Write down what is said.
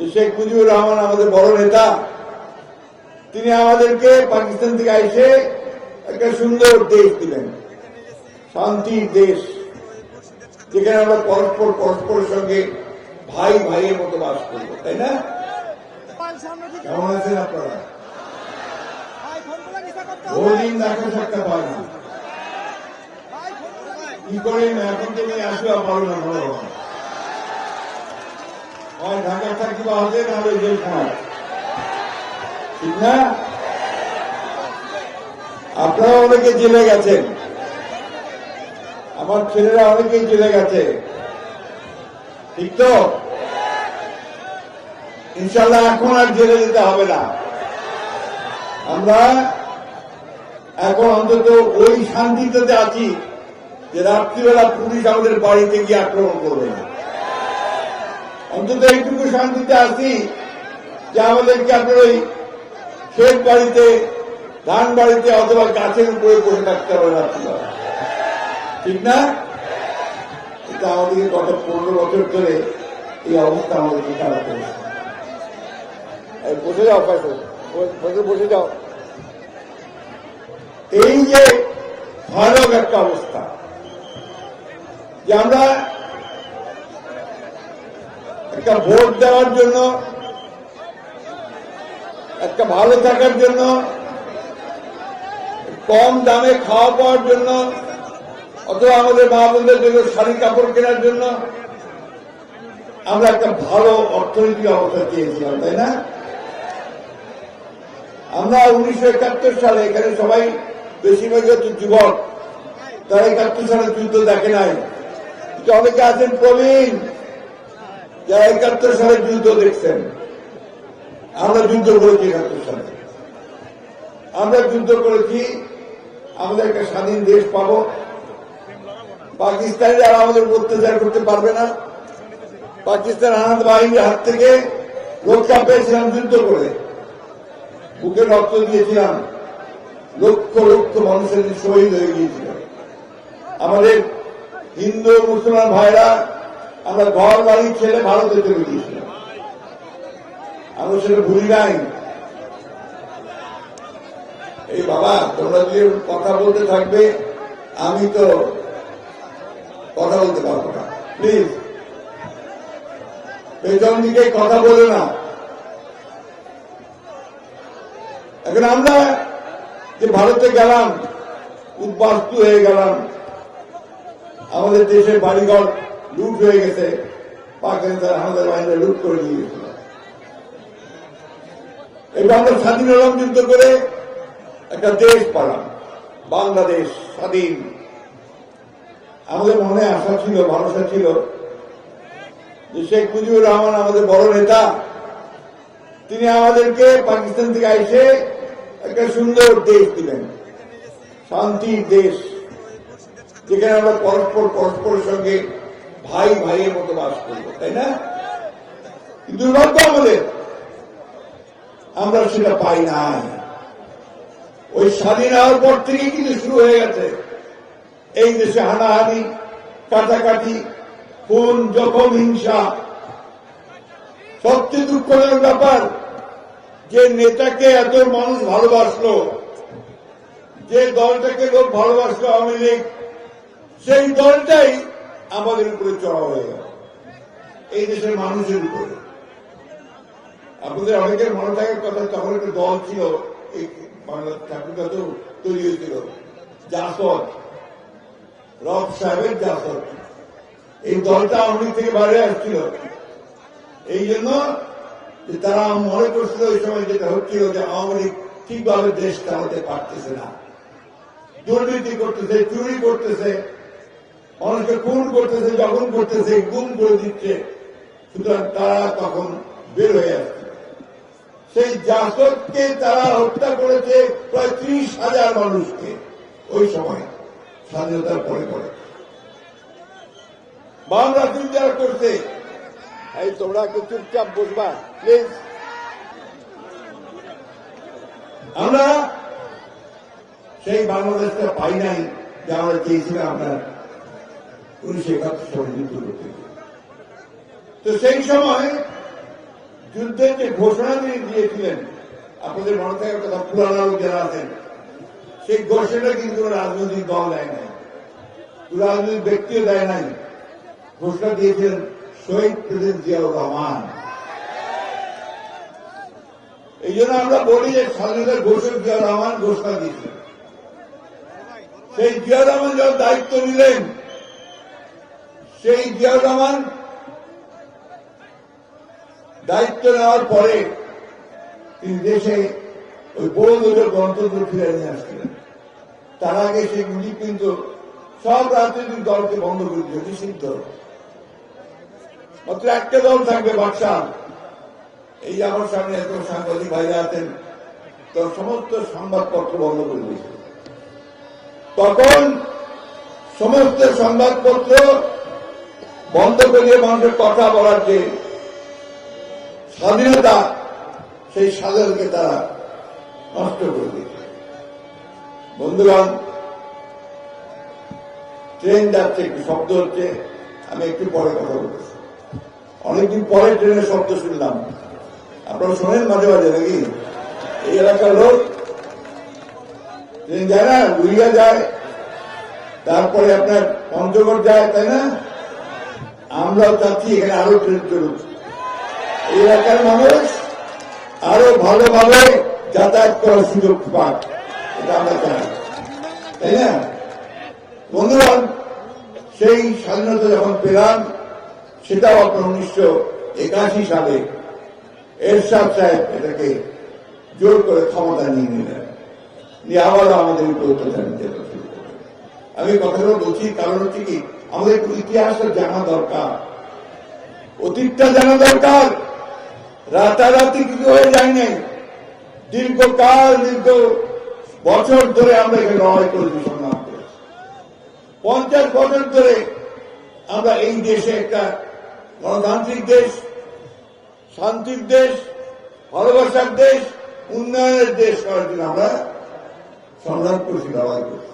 যে শেখ মুজিবুর রহমান আমাদের বড় নেতা তিনি আমাদেরকে পাকিস্তান থেকে এসে একটা সুন্দর দেশ দিলেন শান্তির দেশ যেখানে আমরা পরস্পর পরস্পরের সঙ্গে ভাই ভাইয়ের মতো বাস করব তাই না? কেমন আছেন আপনারা? বহুদিন দেখা সাক্ষাৎ হয় না কি করে এখন তুমি আসবে পারো না হয় ঢাকা থাকি বা না হবে জেল খায় ঠিক না? আপনারা অনেকে জেলে গেছেন। আমার ছেলেরা অনেকেই জেলে গেছে। ঠিক তো? ইনশাল্লাহ এখন আর জেলে যেতে হবে না। আমরা এখন অন্তত ওই শান্তিতে আছি যে রাত্রিবেলা পুলিশ আমাদের বাড়িতে গিয়ে আক্রমণ করবে না। অন্তত এইটুকু শান্তিতে আছি যে আমাদেরকে আপনার ওই ক্ষেত বাড়িতে ধান বাড়িতে অথবা গাছের উপরে বসে থাকতে হবে রাত্রিবেলা ঠিক না? এটা আমাদেরকে গত পনেরো বছর ধরে এই অবস্থা আমাদেরকে করেছে বসে যাও ফয়সল বসে যাও। এই যে ভয়ানক একটা অবস্থা যে আমরা একটা ভোট দেওয়ার জন্য, একটা ভালো থাকার জন্য, কম দামে খাওয়া পাওয়ার জন্য, অথবা আমাদের মা বোনদের জন্য শাড়ি কাপড় কেনার জন্য, আমরা একটা ভালো অর্থনৈতিক অবস্থা চেয়েছিলাম, তাই না? আমরা উনিশশো একাত্তর সালে, এখানে সবাই বেশিরভাগই হচ্ছে যুবক, তারা একাত্তর সালে যুদ্ধ দেখে নাই। অনেকে আছেন, প্রবীণ। যারা একাত্তর সালে যুদ্ধ দেখছেন, আমরা যুদ্ধ করেছি একাত্তর সালে আমরা যুদ্ধ করেছি, আমাদের একটা স্বাধীন দেশ পাবো। পাকিস্তানিরা আর আমাদের অত্যাচার করতে পারবে না। পাকিস্তান আনন্দ বাহিনীর হাত থেকে রক্ষা পেয়েছিলাম যুদ্ধ করে। বুকে রক্ত দিয়েছিলাম। লক্ষ লক্ষ মানুষের শহীদ হয়ে গিয়েছিল। আমাদের হিন্দু মুসলমান ভাইরা আমরা ঘর বাড়ি ছেলে ভারতে চলে গিয়েছিলাম। আমরা সেটা ভুলি নাই। এই বাবা, তোমরা যদি কথা বলতে থাকবে, আমি তো কথা বলতে পারব না। প্লিজ পেছন দিকে কথা বলে না। এখন আমরা যে ভারতে গেলাম, উদ্বাস্তু হয়ে গেলাম, আমাদের দেশের বাড়িঘর লুট হয়ে গেছে। পাকিস্তান আমাদের বাহিনী লুট করে নিয়ে এবার আমরা স্বাধীন হলাম যুদ্ধ করে একটা দেশ পালাম, বাংলাদেশ স্বাধীন। আমাদের মনে আশা ছিল, ভরসা ছিল যে শেখ মুজিবুর রহমান আমাদের বড় নেতা। তিনি আমাদেরকে পাকিস্তান থেকে এসে একটা সুন্দর দেশ দিলেন, শান্তির দেশ, যেখানে আমরা পরস্পর, পরস্পরের সঙ্গে ভাই ভাইয়ের মতো বাস করব, তাই না? কিন্তু আমাদের আমরা সেটা পাই নাই। ওই স্বাধীন হওয়ার পর থেকে কিন্তু শুরু হয়ে গেছে। এই দেশে হানাহানি, কাটাকাটি, খুন, জখম, হিংসা। সবচেয়ে দুঃখজনক ব্যাপার, যে নেতাকে এত মানুষ ভালোবাসলো, যে দলটাকে লোক ভালোবাসলো আওয়ামী লীগ, সেই দলটাই আমাদের উপরে চড়া হয়ে গেল। এই দেশের মানুষের উপরে। আপনাদের অনেকের মনে থাকার কথা, তখন একটা দল ছিল বাংলা ঠাকুরটা তো তৈরি হয়েছিল, জাসদ, রব সাহেবের জাসদ। এই দলটা লীগ থেকে বাইরে আসছিল। এই জন্য তারা মনে করছিল ওই সময় যেটা হচ্ছিল যে আওয়ামী লীগ ঠিকভাবে দেশ চালাতে পারতেছে না। দুর্নীতি করতেছে, চুরি করতেছে মানুষকে খুন করতেছে জখম করতেছে, গুম করে দিচ্ছে। সুতরাং তারা তখন বের হয়ে আসছে। সেই জাসদকে তারা হত্যা করেছে প্রায় ত্রিশ হাজার মানুষকে ওই সময়। স্বাধীনতার পরে পরে। দিন যারা করছে। এই তোমরা একটু চুপচাপ বসবা, প্লিজ। আমরা সেই বাংলাদেশটা পাই নাই, যে আমরা চেয়েছিলাম আপনার উনিশশো একাত্তর সালে যুদ্ধ করতে তো সেই সময় যুদ্ধের যে ঘোষণা তিনি দিয়েছিলেন, আপনাদের মনে থাকার কথা পুরানো লোক যারা আছেন, সেই ঘোষণা কিন্তু কোনো রাজনৈতিক দল দেয় নাই। রাজনৈতিক ব্যক্তিও দেয় নাই। ঘোষণা দিয়েছেন শহীদ প্রেসিডেন্ট জিয়াউর রহমান। এই জন্য আমরা বলি যে স্বাধীনতার ঘোষক জিয়াউর রহমান ঘোষণা দিয়েছেন সেই জিয়াউর রহমান যখন দায়িত্ব নিলেন সেই জিয়াউর রহমান দায়িত্ব নেওয়ার পরে তিনি দেশে ওই বড় দুটো গণতন্ত্র ফিরে নিয়ে আসছিলেন। তার আগে মুজিব কিন্তু সব রাজনৈতিক দলকে বন্ধ করে দিয়েছে সিদ্ধ। মাত্র একটা দল থাকবে বাদশাহ এই আমার সামনে এত সাংবাদিক ভাইরা আছেন তো সমস্ত সংবাদপত্র বন্ধ করে দিয়েছে। তখন সমস্ত সংবাদপত্র বন্ধ করে মানুষের কথা বলার যে স্বাধীনতা, সেই স্বাধীনতাকে তারা নষ্ট করে দিয়েছে। বন্ধুগণ, ট্রেন যাচ্ছে, একটু শব্দ হচ্ছে, আমি একটু পরে কথা বলতেছি। অনেকদিন পরে ট্রেনের শব্দ শুনলাম। আপনারা শোনেন মাঝে মাঝে নাকি? এই এলাকার লোক ট্রেন যায় না, উড়িয়া যায়, তারপরে আপনার পঞ্চগড় যায়, তাই না? আমরাও চাচ্ছি এখানে আরও ট্রেন চলুক এলাকার মানুষ আরও ভালোভাবে যাতায়াত করার সুযোগ পাক, এটা আমরা চাই তাই না? বন্ধুগণ সেই স্বাধীনতা যখন পেলাম, সেটাও আপনার উনিশশো একাশি সালে এরশাদ সাহেব এটাকে জোর করে ক্ষমতা নিয়ে নিলেন। নিয়ে আবারও আমাদের উপর অত্যাচার। আমি কথাগুলো বলছি, কারণ হচ্ছে কি আমাদের একটু ইতিহাসটা জানা দরকার। অতীতটা জানা দরকার। রাতারাতি কিছু হয়ে যায় নাই দীর্ঘকাল, দীর্ঘ বছর ধরে আমরা এখানে লড়াই করেছি সংগ্রাম করেছি। পঞ্চাশ বছর ধরে আমরা এই দেশে একটা গণতান্ত্রিক দেশ, শান্তির দেশ, ভালোবাসার দেশ, উন্নয়নের দেশ করার জন্য আমরা সংগ্রাম করেছি লড়াই করেছি।